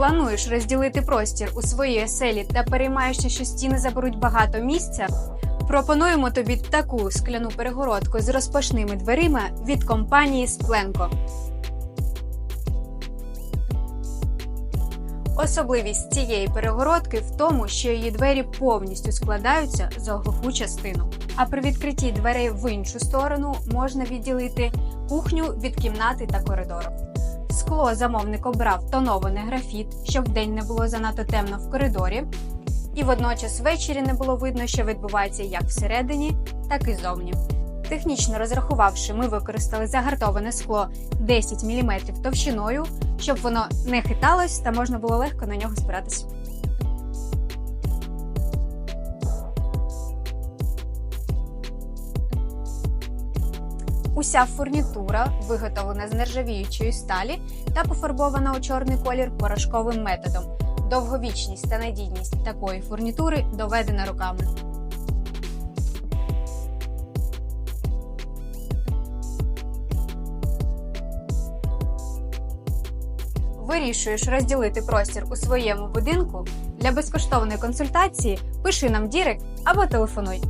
Плануєш розділити простір у своїй оселі та переймаєшся, що стіни заберуть багато місця? Пропонуємо тобі таку скляну перегородку з розпашними дверима від компанії Спленко. Особливість цієї перегородки в тому, що її двері повністю складаються за оглуху частину. А при відкритті дверей в іншу сторону можна відділити кухню від кімнати та коридору. Скло замовник обрав тоноване графіт, щоб вдень не було занадто темно в коридорі, і водночас ввечері не було видно, що відбувається як всередині, так і зовні. Технічно розрахувавши, ми використали загартоване скло 10 мм товщиною, щоб воно не хиталось та можна було легко на нього спиратися. Уся фурнітура виготовлена з нержавіючої сталі та пофарбована у чорний колір порошковим методом. Довговічність та надійність такої фурнітури доведена руками. Вирішуєш розділити простір у своєму будинку. Для безкоштовної консультації пиши нам Дірект або телефонуй.